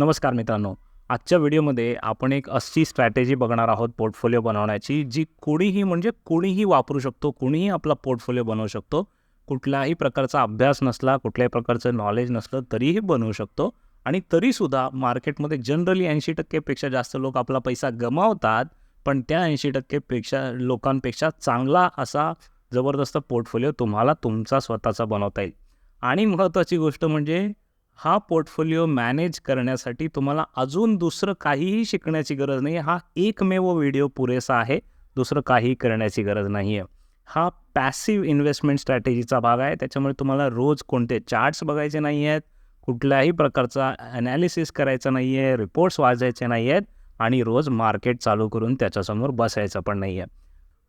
नमस्कार मित्रांनो. आजच्या व्हिडिओमध्ये आपण एक अशी स्ट्रॅटेजी बघणार आहोत पोर्टफोलिओ बनवण्याची जी कोणीही म्हणजे कोणीही वापरू शकतो कोणीही आपला पोर्टफोलिओ बनवू शकतो. कुठल्याही प्रकारचा अभ्यास नसला कुठल्याही प्रकारचं नॉलेज नसलं तरीही बनवू शकतो. आणि तरीसुद्धा मार्केटमध्ये जनरली ऐंशी टक्केपेक्षा जास्त लोक आपला पैसा गमावतात पण त्या ऐंशी टक्केपेक्षा लोकांपेक्षा चांगला असा जबरदस्त पोर्टफोलिओ तुम्हाला तुमचा स्वतःचा बनवता येईल. आणि महत्त्वाची गोष्ट म्हणजे हा पोर्टफोलिओ मॅनेज करण्यासाठी तुम्हाला अजून दुसरं काहीही शिकण्याची गरज नाही. हा एकमेव व्हिडिओ पुरेसा आहे. दुसरं काहीही करण्याची गरज नाही आहे हा पॅसिव्ह इन्व्हेस्टमेंट स्ट्रॅटेजीचा भाग आहे. त्याच्यामुळे तुम्हाला रोज कोणते चार्ट्स बघायचे नाही आहेत कुठल्याही प्रकारचा ॲनालिसिस करायचा नाही आहे रिपोर्ट्स वाचायचे नाही आहेत आणि रोज मार्केट चालू करून त्याच्यासमोर बसायचं पण नाही आहे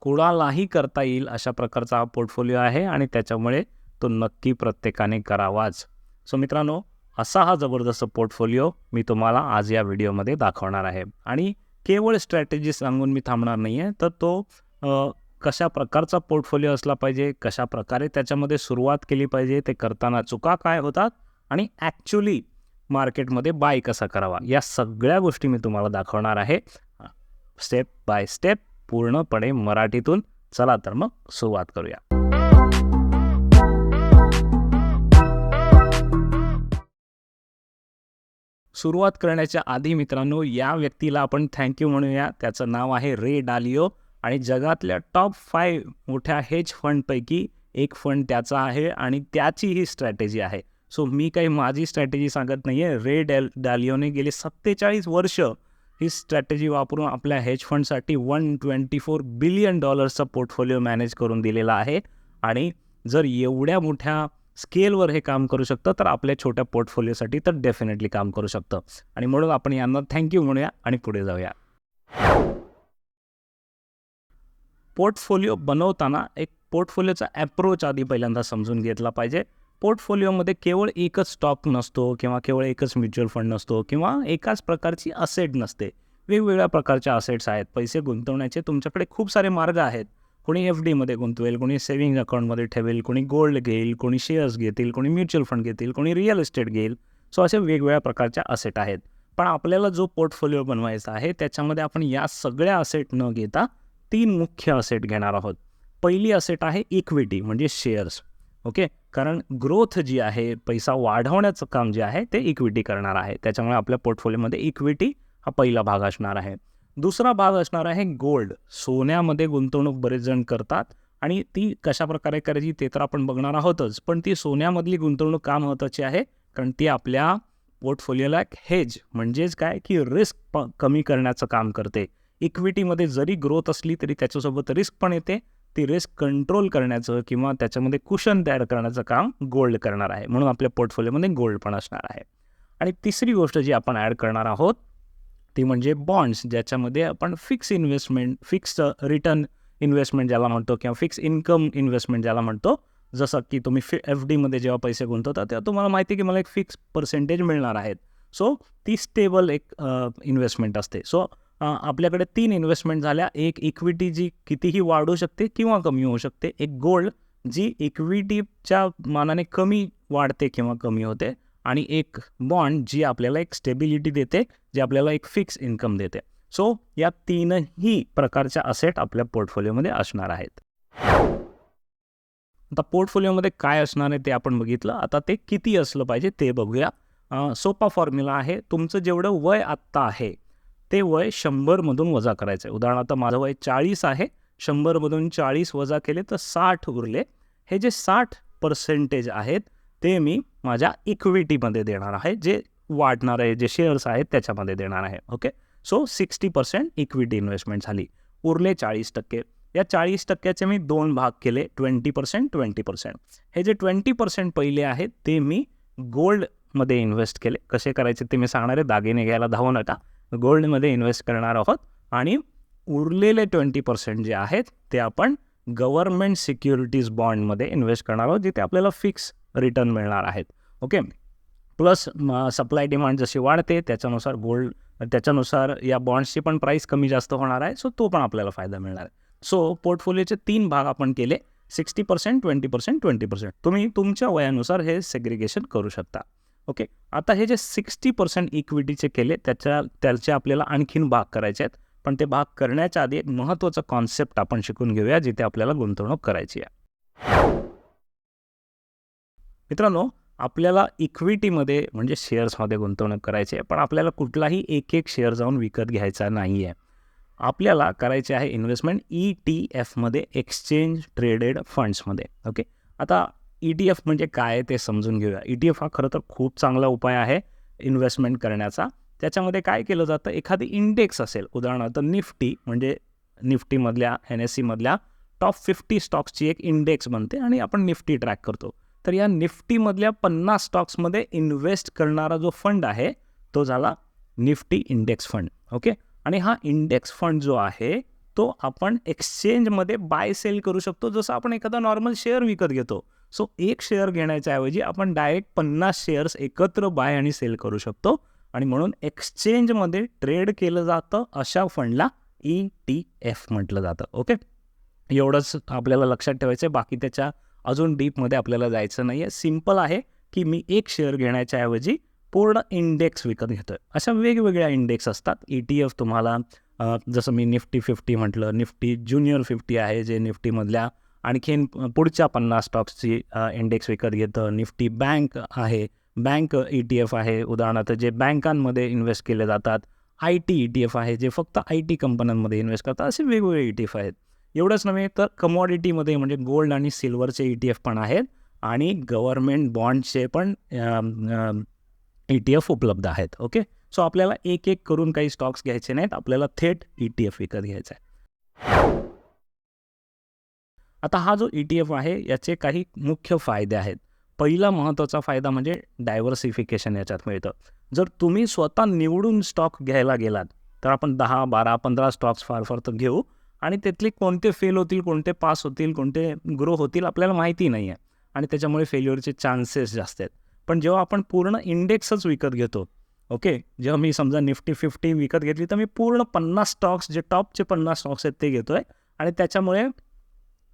कुणालाही करता येईल अशा प्रकारचा हा पोर्टफोलिओ आहे आणि त्याच्यामुळे तो नक्की प्रत्येकाने करावाच. सो मित्रांनो असा हा जबरदस्त पोर्टफोलिओ मी तुम्हाला आज या व्हिडिओमध्ये दाखवणार आहे. आणि केवळ स्ट्रॅटेजी सांगून मी थांबणार नाही आहे तर तो कशा प्रकारचा पोर्टफोलिओ असला पाहिजे कशा प्रकारे त्याच्यामध्ये सुरुवात केली पाहिजे ते करताना चुका काय होतात आणि ॲक्च्युली मार्केटमध्ये बाय कसा करावा या सगळ्या गोष्टी मी तुम्हाला दाखवणार आहे. स्टेप बाय स्टेप पूर्णपणे मराठीतून. चला तर मग सुरुवात करूया. सुरुवात करण्याच्या आधी मित्रांनो या व्यक्तीला आपण थँक्यू म्हणूया. त्याचं नाव आहे रे डालिओ आणि जगातल्या टॉप फाय मोठ्या हेज फंडपैकी एक फंड त्याचा आहे आणि त्याची ही स्ट्रॅटेजी आहे. सो मी काही माझी स्ट्रॅटेजी सांगत नाही आहे रे डॅल डालिओने गेले सत्तेचाळीस वर्ष ही स्ट्रॅटेजी वापरून आपल्या हेज फंडसाठी वन ट्वेंटी फोर बिलियन डॉलर्सचा पोर्टफोलिओ मॅनेज करून दिलेला आहे. आणि जर एवढ्या मोठ्या स्केलवर हे काम करू शकतं तर आपल्या छोट्या पोर्टफोलिओसाठी तर डेफिनेटली काम करू शकतं. आणि म्हणून आपण यांना थँक्यू म्हणूया आणि पुढे जाऊया. पोर्टफोलिओ बनवताना एक पोर्टफोलिओचा ॲप्रोच आधी पहिल्यांदा समजून घेतला पाहिजे. पोर्टफोलिओमध्ये केवळ एकच स्टॉक नसतो किंवा केवळ एकच म्युच्युअल फंड नसतो किंवा एकाच प्रकारची असेट नसते. वेगवेगळ्या प्रकारच्या असेट्स आहेत पैसे गुंतवण्याचे तुमच्याकडे खूप सारे मार्ग आहेत. कोणी एफ डीमध्ये गुंतवेल कोणी सेव्हिंग अकाउंटमध्ये ठेवेल कोणी गोल्ड घेईल कोणी शेअर्स घेतील कोणी म्युच्युअल फंड घेतील कोणी रिअल इस्टेट घेईल सो असे वेगवेगळ्या प्रकारच्या असेट आहेत. पण आपल्याला जो पोर्टफोलिओ बनवायचा आहे त्याच्यामध्ये आपण या सगळ्या असेट न घेता तीन मुख्य असेट घेणार आहोत. पहिली असेट आहे इक्विटी म्हणजे शेअर्स. ओके? कारण ग्रोथ जी आहे पैसा वाढवण्याचं काम जे आहे ते इक्विटी करणार आहे. त्याच्यामुळे आपल्या पोर्टफोलिओमध्ये इक्विटी हा पहिला भाग असणार आहे. दुसरा भाग असणार आहे गोल्ड. सोन्यामध्ये गुंतवणूक बरेच जण करतात आणि ती कशा प्रकारे करायची ते तर आपण बघणार आहोतच. पण ती सोन्यामधली गुंतवणूक का महत्त्वाची आहे? कारण ती आपल्या पोर्टफोलिओला एक हेज म्हणजेच काय? की रिस्क प कमी करण्याचं काम करते. इक्विटीमध्ये जरी ग्रोथ असली तरी त्याच्यासोबत रिस्क पण येते. ती रिस्क कंट्रोल करण्याचं किंवा त्याच्यामध्ये कुशन तयार करण्याचं काम गोल्ड करणार आहे. म्हणून आपल्या पोर्टफोलिओमध्ये गोल्ड पण असणार आहे. आणि तिसरी गोष्ट जी आपण ॲड करणार आहोत ती म्हणजे बॉन्ड्स ज्याच्यामध्ये आपण fix investment fix return investment ज्याला म्हणतो किंवा फिक्स इन्कम इन्व्हेस्टमेंट ज्याला म्हणतो जसं की तुम्ही फि एफ डीमध्ये जेव्हा पैसे गुंतवता तेव्हा तुम्हाला माहिती आहे की मला एक फिक्स पर्सेंटेज मिळणार आहेत. सो ती स्टेबल एक इन्व्हेस्टमेंट असते. सो आपल्याकडे तीन इन्व्हेस्टमेंट झाल्या. एक इक्विटी जी कितीही वाढू शकते किंवा कमी होऊ शकते. एक गोल्ड जी इक्विटीच्या मानाने कमी वाढते किंवा कमी होते. आणि एक बॉन्ड जी आपल्याला एक स्टेबिलिटी देते जी आपल्याला एक फिक्स इन्कम देते. सो या तीनही प्रकारच्या असेट आपल्या पोर्टफोलिओमध्ये असणार आहेत. आता पोर्टफोलिओमध्ये काय असणार आहे ते आपण बघितलं. आता ते किती असलं पाहिजे ते बघूया. सोपा फॉर्म्युला आहे. तुमचं जेवढं वय आत्ता आहे ते वय शंभरमधून वजा करायचं आहे उदाहरणार्थ माझं वय चाळीस आहे. शंभरमधून चाळीस वजा केले तर साठ उरले. हे जे साठ पर्सेंटेज आहेत ते मी माझ्या इक्विटीमध्ये देणार आहे जे वाढणार आहे जे शेअर्स आहेत त्याच्यामध्ये देणार आहे okay so sixty percent equity investment झाली. उरले चाळीस टक्के. या चाळीस टक्क्याचे मी दोन भाग केले ट्वेंटी पर्सेंट ट्वेंटी पर्सेंट हे जे ट्वेंटी पर्सेंट पहिले आहेत ते मी गोल्डमध्ये इन्व्हेस्ट केले. कसे करायचे ते मी सांगणार आहे दागिने घ्यायला धावू नका. गोल्डमध्ये इन्व्हेस्ट करणार आहोत आणि उरलेले ट्वेंटी पर्सेंट जे आहेत ते आपण गव्हर्नमेंट सिक्युरिटीज बॉन्डमध्ये इन्व्हेस्ट करणार आहोत जिथे आपल्याला फिक्स रिटर्न मिळणार आहेत. ओके प्लस सप्लाय डिमांड जशी वाढते त्याच्यानुसार गोल्ड त्याच्यानुसार या बॉन्ड्सची पण प्राईस कमी जास्त होणार आहे. सो तो पण आपल्याला फायदा मिळणार आहे. सो पोर्टफोलिओचे तीन भाग आपण केले. Sixty percent twenty percent twenty percent तुम्ही तुमच्या वयानुसार हे सेग्रिगेशन करू शकता. ओके आता हे जे सिक्स्टी पर्सेंट इक्विटीचे केले त्याच्या त्याचे आपल्याला आणखीन भाग करायचे आहेत. पण ते भाग करण्याच्या आधी एक महत्त्वाचा कॉन्सेप्ट आपण शिकून घेऊया जिथे आपल्याला गुंतवणूक करायची आहे. मित्रांनो आपल्याला इक्विटीमध्ये म्हणजे शेअर्समध्ये गुंतवणूक करायची आहे पण आपल्याला कुठलाही एक एक शेअर जाऊन विकत घ्यायचा नाही आहे आपल्याला करायचे आहे इन्व्हेस्टमेंट ई टी एफमध्ये एक्सचेंज ट्रेडेड फंड्समध्ये ओके आता ई टी एफ म्हणजे काय ते समजून घेऊया. ई टी एफ हा खरं तर खूप चांगला उपाय आहे इन्व्हेस्टमेंट करण्याचा. त्याच्यामध्ये काय केलं जातं? एखादी इंडेक्स असेल. उदाहरणार्थ निफ्टी म्हणजे निफ्टीमधल्या एन एस सीमधल्या टॉप फिफ्टी स्टॉक्सची एक इंडेक्स बनते आणि आपण निफ्टी ट्रॅक करतो. तर या निफ्टीमधल्या पन्नास स्टॉक्समध्ये इन्व्हेस्ट करणारा जो फंड आहे तो झाला निफ्टी इंडेक्स फंड ओके? आणि हा इंडेक्स फंड जो आहे तो आपण एक्सचेंजमध्ये बाय सेल करू शकतो. जसं आपण एखादा नॉर्मल शेअर विकत घेतो सो एक शेअर घेण्याच्या ऐवजी आपण डायरेक्ट पन्नास शेअर्स एकत्र बाय आणि सेल करू शकतो. आणि म्हणून एक्सचेंजमध्ये ट्रेड केलं जातं अशा फंडला ई टी एफ म्हटलं जातं ओके? एवढंच आपल्याला लक्षात ठेवायचं आहे बाकी त्याच्या अजून डीपमध्ये आपल्याला जायचं नाही आहे सिंपल आहे की मी एक शेअर घेण्याच्या ऐवजी पूर्ण इंडेक्स विकत घेतो आहे अशा वेगवेगळ्या इंडेक्स असतात. ई टी एफ तुम्हाला जसं मी निफ्टी फिफ्टी म्हटलं निफ्टी ज्युनियर फिफ्टी आहे जे निफ्टीमधल्या आणखीन पुढच्या पन्नास स्टॉक्सची इंडेक्स विकत घेतं. निफ्टी बँक आहे. बँक ई टी एफ आहे. उदाहरणार्थ जे बँकांमध्ये इन्व्हेस्ट केले जातात I T E T F आहे जे फक्त आय टी कंपन्यांमध्ये इन्व्हेस्ट करतात असे वेगवेगळे ई टी एफ आहेत. एवढंच नव्हे तर कमॉडिटीमध्ये म्हणजे गोल्ड आणि सिल्वरचे ई टी एफ पण आहेत आणि गव्हर्मेंट बॉन्डचे पण ई टी एफ उपलब्ध आहेत ओके सो आपल्याला एक एक करून काही स्टॉक्स घ्यायचे नाहीत आपल्याला थेट ई टी एफ विकत घ्यायचा आहे. आता हा जो ई टी एफ आहे याचे काही मुख्य फायदे आहेत. पहिला महत्त्वाचा फायदा म्हणजे डायव्हर्सिफिकेशन याच्यात मिळतं. जर तुम्ही स्वतः निवडून स्टॉक घ्यायला गेलात तर आपण दहा बारा पंधरा स्टॉक्स फार फार तर घेऊ. आणि त्यातले कोणते फेल होतील कोणते पास होतील कोणते ग्रो होतील आपल्याला माहिती नाही आहे आणि त्याच्यामुळे फेल्युअरचे चान्सेस जास्त आहेत. पण जेव्हा आपण पूर्ण इंडेक्सच विकत घेतो ओके जेव्हा मी समजा निफ्टी फिफ्टी विकत घेतली तर मी पूर्ण पन्नास स्टॉक्स जे टॉपचे पन्नास स्टॉक्स आहेत ते घेतो आहे आणि त्याच्यामुळे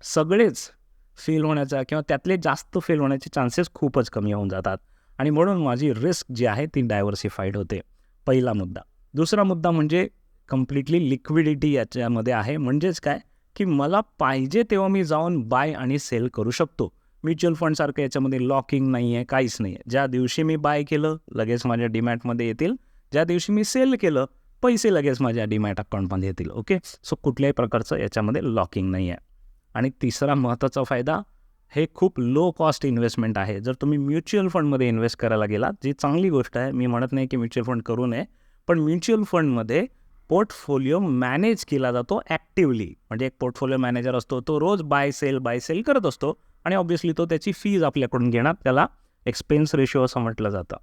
सगळेच फेल होण्याचा किंवा त्यातले जास्त फेल होण्याचे चान्सेस खूपच कमी होऊन जातात. आणि म्हणून माझी रिस्क जी आहे ती डायव्हर्सिफाईड होते. पहिला मुद्दा. दुसरा मुद्दा म्हणजे कम्प्लिटली लिक्विडिटी याच्यामध्ये आहे. म्हणजेच काय? की मला पाहिजे तेव्हा मी जाऊन बाय आणि सेल करू शकतो. म्युच्युअल फंडसारखं याच्यामध्ये लॉकिंग नाही आहे काहीच नाही आहे ज्या दिवशी मी बाय केलं लगेच माझ्या डिमॅटमध्ये येतील. ज्या दिवशी मी सेल केलं पैसे लगेच माझ्या डिमॅट अकाउंटमध्ये येतील ओके सो कुठल्याही प्रकारचं याच्यामध्ये लॉकिंग नाही आहे आणि तिसरा महत्त्वाचा फायदा हे खूप लो कॉस्ट इन्व्हेस्टमेंट आहे. जर तुम्ही म्युच्युअल फंडमध्ये इन्व्हेस्ट करायला गेलात जी चांगली गोष्ट आहे मी म्हणत नाही की म्युच्युअल फंड करू नये पण म्युच्युअल फंडमध्ये पोर्टफोलिओ मॅनेज केला जातो ॲक्टिवली म्हणजे एक पोर्टफोलिओ मॅनेजर असतो तो रोज बाय सेल बाय सेल करत असतो आणि ऑब्व्हियसली तो त्याची फीज आपल्याकडून घेणार त्याला एक्सपेन्स रेशिओ असं म्हटलं जातं.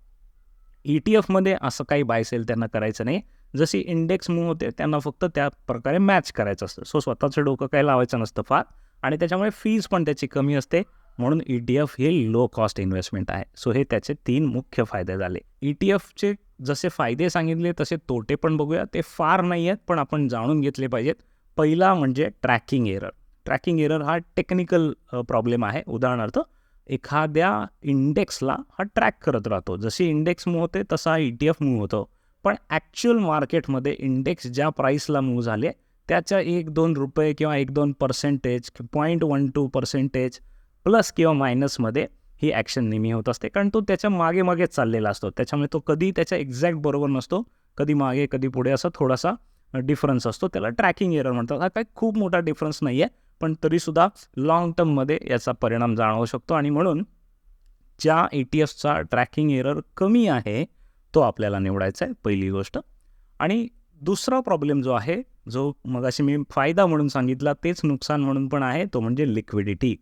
ई टी एफमध्ये असं काही बाय सेल त्यांना करायचं नाही. जशी इंडेक्स मूव होते त्यांना फक्त त्या प्रकारे मॅच करायचं असतं. सो स्वतःचं डोकं काही लावायचं नसतं फार आणि त्याच्यामुळे फीज पण त्याची कमी असते. म्हणून ई टी एफ हे लो कॉस्ट इन्व्हेस्टमेंट आहे. सो हे त्याचे तीन मुख्य फायदे झाले. ई टी एफचे जसे फायदे सांगितले तसे तोटे पण बघूया. ते फार नाही आहेत पण आपण जाणून घेतले पाहिजेत. पहिला म्हणजे ट्रॅकिंग एरर ट्रॅकिंग एरर हा टेक्निकल प्रॉब्लेम आहे. उदाहरणार्थ एखाद्या इंडेक्सला हा ट्रॅक करत राहतो. जशी इंडेक्स मूव्ह होते तसा ई टी एफ मूव्ह होतो. पण ॲक्च्युअल मार्केटमध्ये इंडेक्स ज्या प्राईसला मूव्ह झाले त्याच्या एक दोन रुपये किंवा एक दोन percentage point one two percentage plus किंवा मायनसमध्ये ही ॲक्शन नेहमी होत असते. कारण तो त्याच्यामागे मागेच चाललेला असतो. त्याच्यामुळे तो कधी त्याच्या एक्झॅक्ट बरोबर नसतो. कधी मागे कधी पुढे असा थोडासा डिफरन्स असतो. त्याला ट्रॅकिंग एरर म्हणतात. हा काही खूप मोठा डिफरन्स नाही आहे पण तरीसुद्धा लाँग टर्ममध्ये याचा परिणाम जाणवू शकतो. आणि म्हणून ज्या ए टी एफचा ट्रॅकिंग एरर कमी आहे तो आपल्याला निवडायचा आहे पहिली गोष्ट. आणि दुसरा प्रॉब्लेम जो आहे जो मगाशी मी फायदा म्हणून सांगितला तेच नुकसान म्हणून पण आहे तो म्हणजे liquidity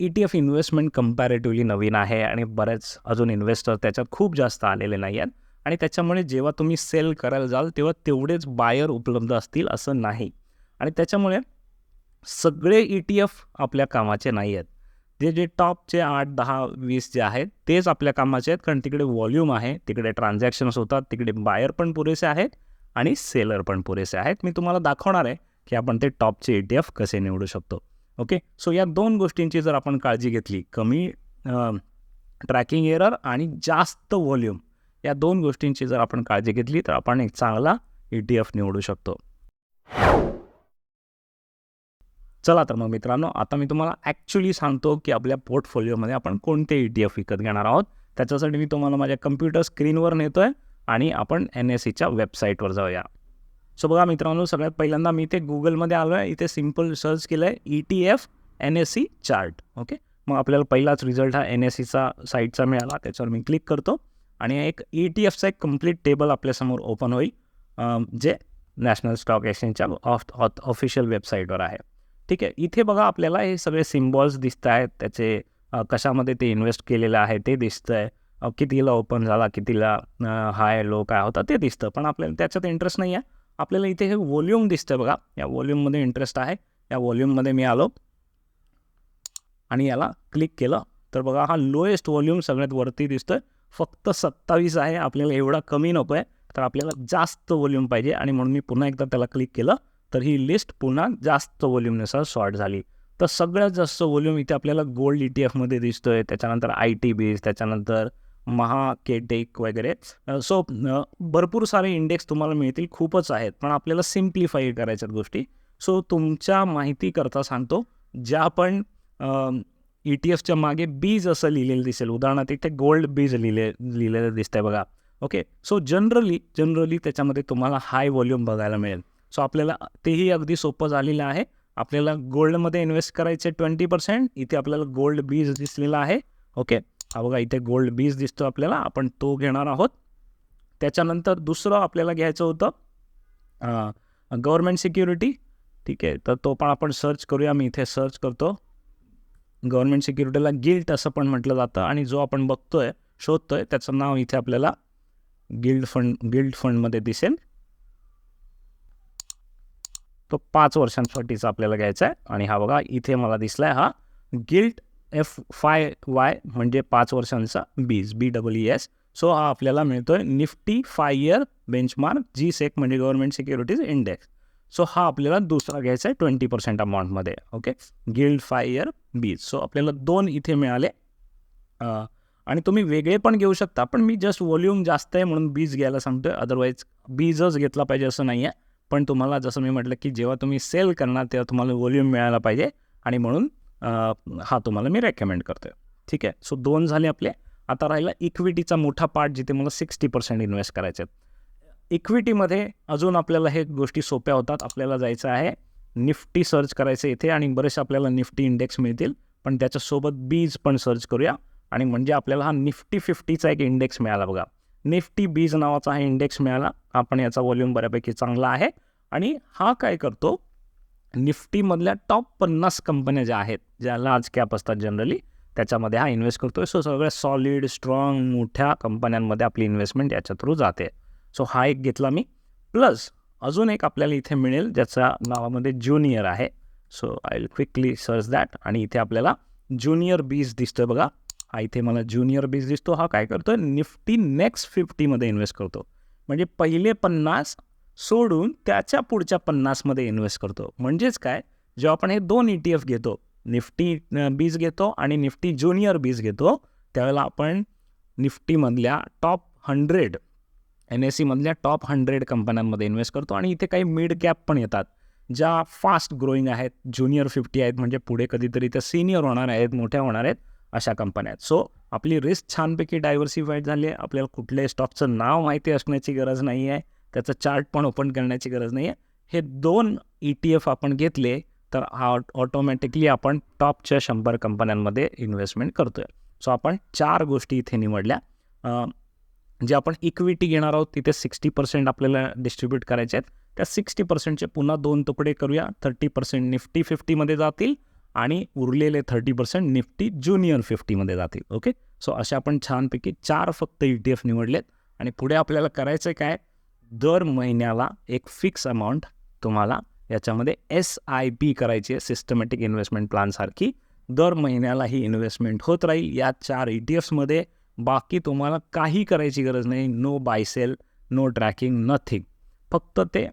E T F investment comparatively नवीन आहे आणि बरेच अजून इन्व्हेस्टर त्याच्यात खूप जास्त आलेले नाही आहेत. आणि त्याच्यामुळे जेव्हा तुम्ही सेल करायला जाल तेव्हा तेवढेच बायर उपलब्ध असतील असं नाही. आणि त्याच्यामुळे सगळे ई टी एफ आपल्या कामाचे नाही आहेत. जे जे टॉपचे आठ दहा वीस जे आहेत तेच आपल्या कामाचे आहेत. कारण तिकडे व्हॉल्यूम आहे तिकडे ट्रान्झॅक्शन्स होतात तिकडे बायर पण पुरेसे आहेत आणि सेलर पण पुरेसे आहेत. मी तुम्हाला दाखवणार आहे की आपण ते टॉपचे ई टी एफ कसे निवडू शकतो. ओके? सो या दोन गोष्टींची जर आपण काळजी घेतली कमी ट्रॅकिंग एरर आणि जास्त व्हॉल्यूम या दोन गोष्टींची जर आपण काळजी घेतली तर आपण एक चांगला ई टी एफ निवडू शकतो. चला तर मग मित्रांनो आता मी तुम्हाला ॲक्च्युली सांगतो की आपल्या पोर्टफोलिओमध्ये आपण कोणते ई टी एफ विकत घेणार आहोत. त्याच्यासाठी मी तुम्हाला माझ्या कम्प्युटर स्क्रीनवर नेतो आहे आणि आपण एन एस सीच्या वेबसाईटवर जाऊया. सो बघा मित्रांनो सगळ्यात पहिल्यांदा मी इथे गुगलमध्ये आलो आहे. इथे सिंपल सर्च केलं आहे E T F N S C chart okay मग आपल्याला पहिलाच रिझल्ट हा एन एस सीचा साईटचा मिळाला. त्याच्यावर मी क्लिक करतो. आणि एक ई टी एफचा एक कंप्लीट टेबल आपल्यासमोर ओपन होईल जे नॅशनल स्टॉक एक्सचेंजच्या ऑफ ऑफिशियल वेबसाईटवर आहे. ठीक आहे? इथे बघा आपल्याला हे सगळे सिम्बॉल्स दिसत आहेत. त्याचे कशामध्ये ते इन्व्हेस्ट केलेलं आहे ते दिसतं आहे कितीला ओपन झाला कितीला हाय लो काय होता ते दिसतं. पण आपल्याला त्याच्यात इंटरेस्ट नाही आहे आपल्याला इथे हे वॉल्यूम दिसतं बघा. या व्हॉल्यूममध्ये इंटरेस्ट आहे. या व्हॉल्यूममध्ये मी आलो. आणि याला क्लिक केलं. तर बघा हा लोएस्ट व्हॉल्यूम सगळ्यात वरती दिसतोय. फक्त सत्तावीस आहे. आपल्याला एवढा कमी नको आहे तर आपल्याला जास्त व्हॉल्यूम पाहिजे. आणि म्हणून मी पुन्हा एकदा त्याला क्लिक केलं. तर ही लिस्ट पुन्हा जास्त व्हॉल्यूमनुसार सॉर्ट झाली. तर सगळ्यात जास्त व्हॉल्यूम इथे आपल्याला गोल्ड ई टी एफमध्ये दिसतोय. त्याच्यानंतर आय टी बीज त्याच्यानंतर महा केटेक वगैरे. सो भरपूर सारे इंडेक्स तुम्हाला मिळतील खूपच आहेत पण आपल्याला सिम्प्लिफाय करायच्यात गोष्टी. सो तुमच्या माहितीकरता सांगतो ज्या पण ई टी एफच्या मागे बीज असं लिहिलेलं दिसेल. उदाहरणार्थ इथे गोल्ड बीज लिहिले लिहिलेलं दिसतंय बघा. ओके सो जनरली जनरली त्याच्यामध्ये तुम्हाला हाय व्हॉल्यूम बघायला मिळेल. सो आपल्याला तेही अगदी सोपं झालेलं आहे. आपल्याला गोल्डमध्ये इन्व्हेस्ट करायचे ट्वेंटी पर्सेंट इथे आपल्याला गोल्ड बीज दिसलेला आहे. ओके हा बघा इथे गोल्ड बीज दिसतो आपल्याला. आपण तो घेणार आहोत. त्याच्यानंतर दुसरं आपल्याला घ्यायचं होतं गव्हर्मेंट सिक्युरिटी ठीक आहे तर तो पण आपण सर्च करूया. मी इथे सर्च करतो. गव्हर्मेंट सिक्युरिटीला गिल्ट असं पण म्हटलं जातं. आणि जो आपण बघतोय शोधतोय त्याचं नाव इथे आपल्याला गिल्ड फंड गिल्ड फंडमध्ये दिसेल. तो पाच वर्षांसाठीचा आपल्याला घ्यायचा आहे. आणि हा बघा इथे मला दिसला आहे हा गिल्ट एफ फाय वाय म्हणजे पाच वर्षांचा बीज बी डबल एस सो हा आपल्याला मिळतो आहे Nifty five year benchmark G sec म्हणजे गव्हर्मेंट सिक्युरिटीज इंडेक्स सो हा आपल्याला दुसरा घ्यायचा आहे ट्वेंटी पर्सेंट अमाऊंटमध्ये okay gilt five year bees. So आपल्याला दोन इथे मिळाले. आणि तुम्ही वेगळे पण घेऊ शकता पण मी जस्ट व्हॉल्यूम जास्त आहे म्हणून बीज घ्यायला सांगतोय. अदरवाईज बीजच घेतला पाहिजे असं नाही आहे पण तुम्हाला जसं मी म्हटलं की जेव्हा तुम्ही सेल करणार तेव्हा तुम्हाला व्हॉल्यूम मिळायला पाहिजे. आणि म्हणून हा तुम्हाला मी रेकमेंड करतोय. ठीक आहे? सो दोन झाले आपले. आता राहिला इक्विटीचा मोठा पार्ट जिथे मला सिक्स्टी पर्सेंट इन्व्हेस्ट करायचे आहेत इक्विटीमध्ये अजून आपल्याला हे गोष्टी सोप्या होतात. आपल्याला जायचं आहे निफ्टी सर्च करायचं इथे आणि बरेचसे आपल्याला निफ्टी इंडेक्स मिळतील. पण त्याच्यासोबत बीज पण सर्च करूया. आणि म्हणजे आपल्याला हा निफ्टी फिफ्टीचा एक इंडेक्स मिळाला बघा. निफ्टी बीज नावाचा हा इंडेक्स मिळाला. आपण याचा वॉल्यूम बऱ्यापैकी चांगला आहे. आणि हा काय करतो? निफ्टीमधल्या टॉप पन्नास कंपन्या ज्या आहेत ज्या लार्ज कॅप असतात जनरली त्याच्यामध्ये हा इन्व्हेस्ट करतोय. सो सगळ्या सॉलिड स्ट्रॉंग मोठ्या कंपन्यांमध्ये आपली इन्व्हेस्टमेंट याच्या थ्रू जाते. सो हा एक घेतला मी. प्लस अजून एक आपल्याला इथे मिळेल ज्याच्या नावामध्ये ज्युनियर आहे. So I will quickly search that आणि इथे आपल्याला ज्युनियर बीज दिसतोय बघा. हा इथे मला ज्युनियर बीज दिसतो. हा काय करतो निफ्टी नेक्स्ट फिफ्टीमध्ये इन्व्हेस्ट करतो. म्हणजे पहिले पन्नास सोडून त्याच्या पुढच्या पन्नासमध्ये इन्व्हेस्ट करतो. म्हणजेच काय? जेव्हा आपण हे दोन ई टी एफ घेतो निफ्टी बीज घेतो आणि निफ्टी ज्युनियर बीज घेतो त्यावेळेला आपण निफ्टीमधल्या टॉप हंड्रेड एन एस सीमधल्या टॉप हंड्रेड कंपन्यांमध्ये इन्व्हेस्ट करतो आणि इथे काही मिड कॅप पण येतात ज्या फास्ट ग्रोईंग आहेत ज्युनियर फिफ्टी आहेत म्हणजे पुढे कधीतरी त्या सिनियर होणार आहेत मोठ्या होणार आहेत अशा कंपन्या आहेत. सो आपली रिस्क छानपैकी डायव्हर्सिफाईड झाली आहे. आपल्याला कुठल्याही स्टॉकचं नाव माहिती असण्याची गरज नाही आहे त्याचं चार्ट पण ओपन करण्याची गरज नाही आहे हे दोन ई टी एफ आपण घेतले तर हा ऑटोमॅटिकली आपण टॉपच्या शंभर कंपन्यांमध्ये इन्व्हेस्टमेंट करतोय. सो आपण चार गोष्टी इथे निवडल्या. जे आपण इक्विटी घेणार आहोत तिथे सिक्स्टी पर्सेंट आपल्याला डिस्ट्रीब्यूट करायचे आहेत. त्या सिक्स्टी पर्सेंटचे पुन्हा दोन तुकडे करूया. थर्टी पर्सेंट निफ्टी फिफ्टीमध्ये जातील आणि उरलेले थर्टी पर्सेंट निफ्टी ज्युनियर फिफ्टीमध्ये जातील. ओके सो अशा आपण छानपैकी चार फक्त ई टी एफ निवडलेत. आणि पुढे आपल्याला करायचं काय? दर महिन्याला एक फिक्स अमाऊंट तुम्हाला याच्यामध्ये एस आय पी करायची आहे सिस्टमॅटिक इन्व्हेस्टमेंट प्लॅनसारखी दर महिन्याला ही इन्व्हेस्टमेंट होत राहील. या चार ई टी एफ्समध्ये बाकी तुम्हाला काही करायची गरज नाही. No buy sell no tracking nothing फक्त ते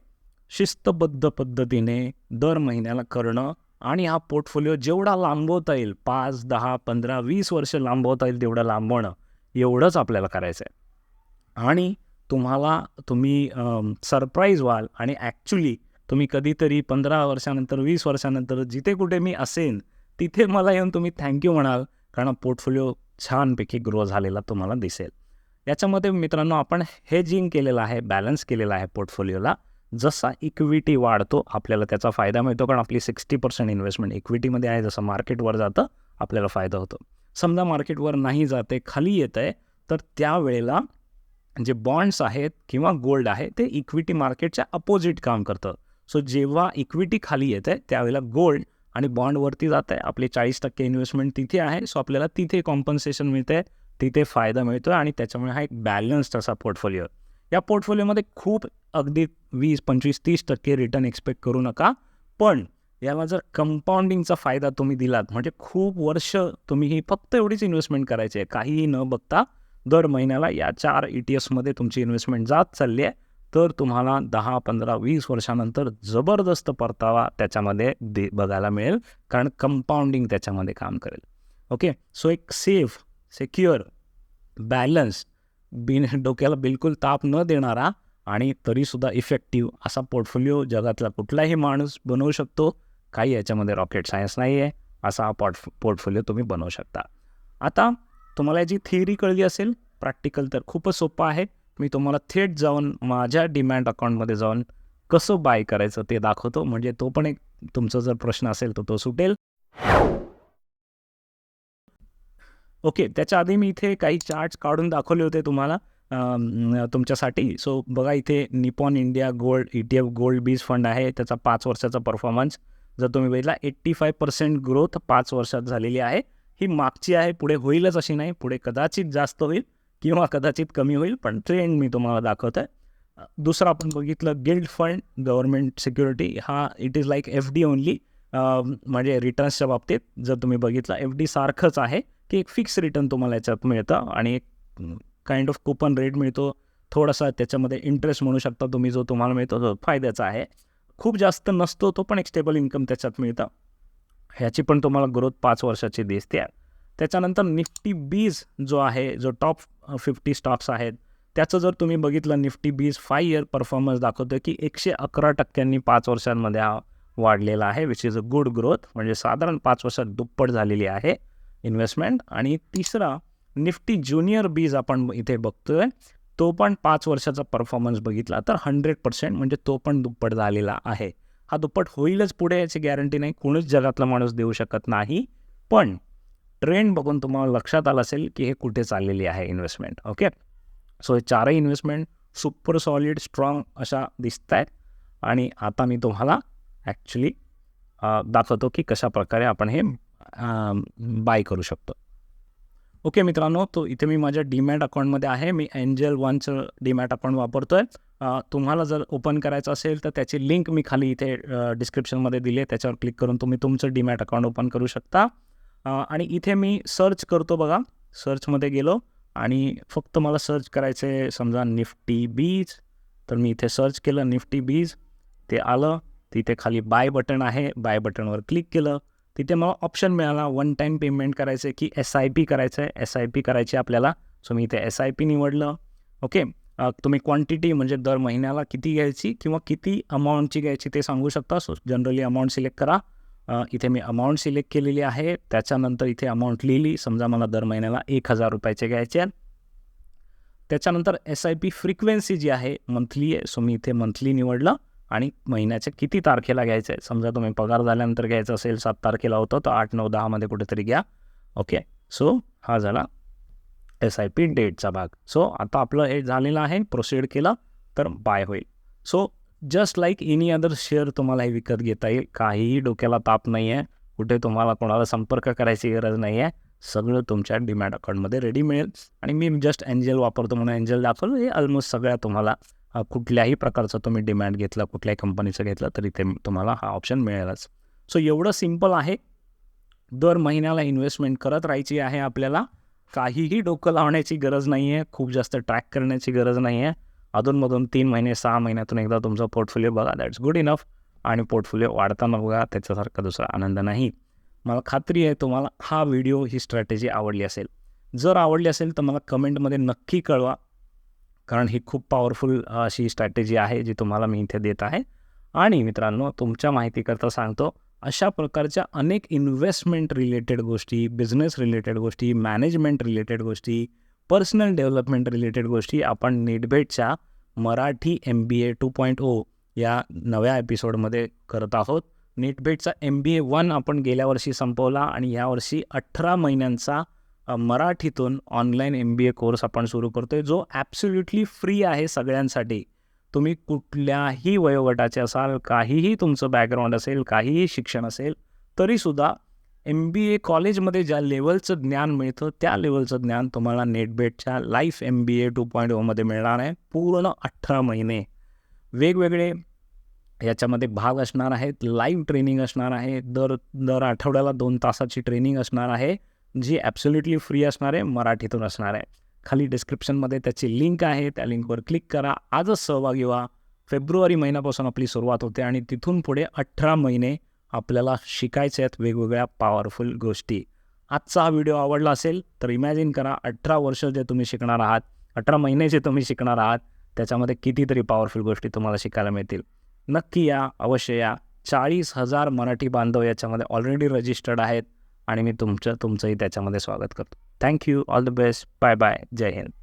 शिस्तबद्ध पद्धतीने दर महिन्याला करणं आणि हा पोर्टफोलिओ जेवढा लांबवता येईल पाच दहा पंधरा वीस वर्ष लांबवता येईल तेवढं लांबवणं एवढंच आपल्याला करायचं आहे आणि तुम्हाला तुम्ही सरप्राईज व्हाल आणि ॲक्च्युली तुम्ही कधीतरी पंधरा वर्षानंतर वीस वर्षानंतर जिथे कुठे मी असेन तिथे मला येऊन तुम्ही थँक्यू म्हणाल कारण पोर्टफोलिओ छानपैकी ग्रो झालेला तुम्हाला दिसेल. याच्यामध्ये मित्रांनो आपण हेजिंग केलेलं आहे बॅलन्स केलेला आहे पोर्टफोलिओला जसा इक्विटी वाढतो आपल्याला त्याचा फायदा मिळतो कारण आपली सिक्स्टी पर्सेंट इन्व्हेस्टमेंट इक्विटीमध्ये आहे जसं मार्केटवर जातं आपल्याला फायदा होतो. समजा मार्केटवर नाही जाते खाली येत आहे तर त्यावेळेला जे बॉन्ड्स आहेत किंवा गोल्ड आहे ते इक्विटी मार्केटच्या अपोजिट काम करतं. सो जेव्हा इक्विटी खाली येते त्यावेळेला गोल्ड आणि बॉन्डवरती जात आहे आपले चाळीस टक्के इन्व्हेस्टमेंट तिथे आहे सो आपल्याला तिथे कॉम्पन्सेशन मिळते तिथे फायदा मिळतो आणि त्याच्यामुळे हा एक बॅलन्स्ड असा पोर्टफोलिओ या पोर्टफोलिओमध्ये खूप अगदी वीस पंचवीस तीस टक्के रिटर्न एक्सपेक्ट करू नका. पण याला जर कंपाऊंडिंगचा फायदा तुम्ही दिलात म्हणजे खूप वर्ष तुम्ही ही फक्त एवढीच इन्व्हेस्टमेंट करायची आहे काहीही न बघता दर महिन्याला या चार ई टी एसमध्ये तुमची इन्व्हेस्टमेंट जात चालली आहे. तर तुम्हाला दहा पंधरा वीस वर्षानंतर जबरदस्त परतावा त्याच्यामध्ये दे बघायला मिळेल. कारण कंपाऊंडिंग त्याच्यामध्ये काम करेल. ओके सो एक सेफ सेक्युअर बॅलन्स बिन डोक्याला बिलकुल ताप न देणारा आणि तरीसुद्धा इफेक्टिव्ह असा पोर्टफोलिओ जगातला कुठलाही माणूस बनवू शकतो. काही याच्यामध्ये रॉकेट सायन्स नाही आहे असा हा पोर्टफोलिओ तुम्ही बनवू शकता. आता तुम्हाला याची थिअरी कळली असेल प्रॅक्टिकल तर खूपच सोपं आहे. मी तुम्हाला थेट जाऊन माझ्या डिमॅट अकाउंटमध्ये जाऊन कसं बाय करायचं ते दाखवतो. म्हणजे तो पण एक तुमचा जर प्रश्न असेल तर तो सुटेल. ओके त्याच्या आधी मी इथे काही चार्ट्स काढून दाखवले होते तुम्हाला तुमच्यासाठी. सो बघा इथे Nippon India gold E T F gold BeES fund आहे. त्याचा पाच वर्षाचा परफॉर्मन्स जर तुम्ही बघितला एट्टी फाय पर्सेंट ग्रोथ पाच वर्षात झालेली आहे. ही मागची आहे पुढे होईलच अशी नाही. पुढे कदाचित जास्त होईल किंवा कदाचित कमी होईल पण ट्रेंड मी तुम्हाला दाखवत आहे दुसरं आपण बघितलं गिल्ड फंड गव्हर्नमेंट सिक्युरिटी हा it is like F D only म्हणजे रिटर्न्सच्या बाबतीत जर तुम्ही बघितलं एफ डी सारखंच आहे की एक फिक्स रिटर्न तुम्हाला याच्यात मिळतं आणि एक काइंड ऑफ कुपन रेट मिळतो. थोडासा त्याच्यामध्ये इंटरेस्ट म्हणू शकता तुम्ही जो तुम्हाला मिळतो तो फायद्याचा आहे. खूप जास्त नसतो तो पण एक स्टेबल इन्कम त्याच्यात मिळतं. ह्याची पण तुम्हाला ग्रोथ पाच वर्षाची दिसते. त्याच्यानंतर निफ्टी बीज जो आहे जो टॉप फिफ्टी स्टॉक्स आहेत त्याचं जर तुम्ही बघितलं निफ्टी बीज फाय इयर परफॉर्मन्स दाखवतो की एकशे अकरा टक्क्यांनी पाच वर्षांमध्ये हा वाढलेला आहे which is a good growth म्हणजे साधारण पाच वर्षात दुप्पट झालेली आहे इन्व्हेस्टमेंट आणि तिसरा निफ्टी ज्युनियर बीज आपण इथे बघतोय तो पण पाच वर्षाचा परफॉर्मन्स बघितला तर हंड्रेड पर्सेंट म्हणजे तो पण दुप्पट झालेला आहे. हा दुप्पट होईलच पुढे याची गॅरंटी नाही. कोणीच जगातला माणूस देऊ शकत नाही. पण ट्रेंड बघून तुम्हाला लक्षात आलं असेल की हे कुठे चाललेली आहे इन्व्हेस्टमेंट ओके सो हे चारही इन्व्हेस्टमेंट सुपर सॉलिड स्ट्रॉंग अशा दिसत आहेत आणि आता मी तुम्हाला ॲक्च्युली दाखवतो की कशा प्रकारे आपण हे बाय करू शकतो. ओके मित्रांनो तो इथे मी माझ्या डीमॅट अकाउंटमध्ये आहे. मी एंजल वनचं डीमॅट अकाउंट वापरतो आहे तुम्हाला जर ओपन करायचं असेल तर त्याची लिंक मी खाली इथे डिस्क्रिप्शनमध्ये दिली आहे. त्याच्यावर क्लिक करून तुम्ही तुमचं डीमॅट अकाउंट ओपन करू शकता. आणि इथे मी सर्च करतो बघा. सर्चमध्ये गेलो आणि फक्त मला सर्च करायचं आहे. समजा निफ्टी बीज तर मी इथे सर्च केलं निफ्टी बीज ते आलं. तिथे खाली बाय बटन आहे. बाय बटनवर क्लिक केलं. तिथे मला ऑप्शन मिळाला. वन टाईम पेमेंट करायचं आहे की एस आय पी करायचं आहे. एस आय पी करायची आपल्याला. सो मी इथे एस आय पी निवडलं. ओके तुम्ही क्वांटिटी म्हणजे दर महिन्याला किती घ्यायची किंवा किती अमाऊंटची घ्यायची ते सांगू शकता. सो जनरली अमाऊंट सिलेक्ट करा. इथे मी अमाऊंट सिलेक्ट केलेली आहे. त्याच्यानंतर इथे अमाऊंट लिहिली. समजा मला दर महिन्याला एक हजार रुपयाचे घ्यायचे आहेत. त्याच्यानंतर एस आय पी फ्रिक्वेन्सी जी आहे मंथली आहे. सो मी इथे मंथली निवडलं आणि महिन्याच्या किती तारखेला घ्यायचं आहे समजा तुम्ही पगार झाल्यानंतर घ्यायचं असेल सात तारखेला होतं तर आठ नऊ दहामध्ये कुठेतरी घ्या. ओके सो हा झाला एस आय पी डेटचा भाग. सो आता आपलं हे झालेलं आहे प्रोसीड केलं तर बाय होईल. So just like any other share तुम्हाला हे विकत घेता येईल काहीही डोक्याला ताप नाही आहे कुठे तुम्हाला कोणाला संपर्क करायची गरज नाही आहे सगळं तुमच्या डिमॅट अकाउंटमध्ये रेडी मिळेल. आणि मी जस्ट एंजल वापरतो म्हणून एंजल दाखवलं हे ऑलमोस्ट सगळ्या तुम्हाला कुठल्याही प्रकारचं तुम्ही डिमॅट घेतलं कुठल्याही कंपनीचं घेतलं तरी ते तुम्हाला हा ऑप्शन मिळेलच. सो एवढं सिंपल आहे. दर महिन्याला इन्व्हेस्टमेंट करत राहायची आहे आपल्याला. काहीही डोकं लावण्याची गरज नाही आहे खूप जास्त ट्रॅक करण्याची गरज नाही आहे अधूनमधून तीन महिने सहा महिन्यातून एकदा तुमचा पोर्टफोलिओ बघा दॅट्स गुड इनफ आणि पोर्टफोलिओ वाढताना बघा त्याच्यासारखा दुसरा आनंद नाही. मला खात्री आहे तुम्हाला हा व्हिडिओ ही स्ट्रॅटेजी आवडली असेल. जर आवडली असेल तर मला कमेंटमध्ये नक्की कळवा. कारण ही खूप पॉवरफुल अशी स्ट्रॅटेजी आहे जी तुम्हाला मी इथे देत आहे. आणि मित्रांनो तुमच्या माहितीकरता सांगतो अशा प्रकारच्या अनेक इन्व्हेस्टमेंट रिलेटेड गोष्टी बिझनेस रिलेटेड गोष्टी मॅनेजमेंट रिलेटेड गोष्टी पर्सनल डेव्हलपमेंट रिलेटेड गोष्टी आपण नेटबेटच्या Marathi M B A two point O या नव्या एपिसोडमध्ये करत आहोत. नेटबेटचा एम बी ए वन आपण गेल्या वर्षी संपवला आणि यावर्षी अठरा महिन्यांचा मराठीतून online M B A course आपण सुरू करतोय जो ॲब्सोल्युटली फ्री आहे सगळ्यांसाठी. तुम्ही कुठल्याही वयोगटाचे असाल काहीही तुमचं बॅकग्राऊंड असेल काहीही शिक्षण असेल तरीसुद्धा एम बी ए कॉलेजमध्ये ज्या लेवलचं ज्ञान मिळतं त्या लेवलचं ज्ञान तुम्हाला नेटबेटच्या life M B A two point ओमध्ये मिळणार आहे. पूर्ण अठरा महिने वेगवेगळे याच्यामध्ये भाग असणार आहेत लाईव्ह ट्रेनिंग असणार आहे दर दर आठवड्याला दोन तासाची ट्रेनिंग असणार आहे जी ॲब्सोल्युटली फ्री असणार आहे मराठीतून असणार आहे. खाली डिस्क्रिप्शनमध्ये त्याची लिंक आहे. त्या लिंकवर क्लिक करा. आजच सहभागी व्हा. फेब्रुवारी महिन्यापासून आपली सुरुवात होते आणि तिथून पुढे अठरा महिने आपल्याला शिकायचे आहेत वेगवेगळ्या पॉवरफुल गोष्टी. आजचा हा व्हिडिओ आवडला असेल तर इमॅजिन करा अठरा वर्ष जे तुम्ही शिकणार आहात अठरा महिने जे तुम्ही शिकणार आहात त्याच्यामध्ये कितीतरी पॉवरफुल गोष्टी तुम्हाला शिकायला मिळतील. नक्की या अवश्य या. चाळीस हजार मराठी बांधव याच्यामध्ये ऑलरेडी रजिस्टर्ड आहेत आणि मी तुमचं तुमचंही त्याच्यामध्ये स्वागत करतो. Thank you. All the best. Bye bye. Jai Hind.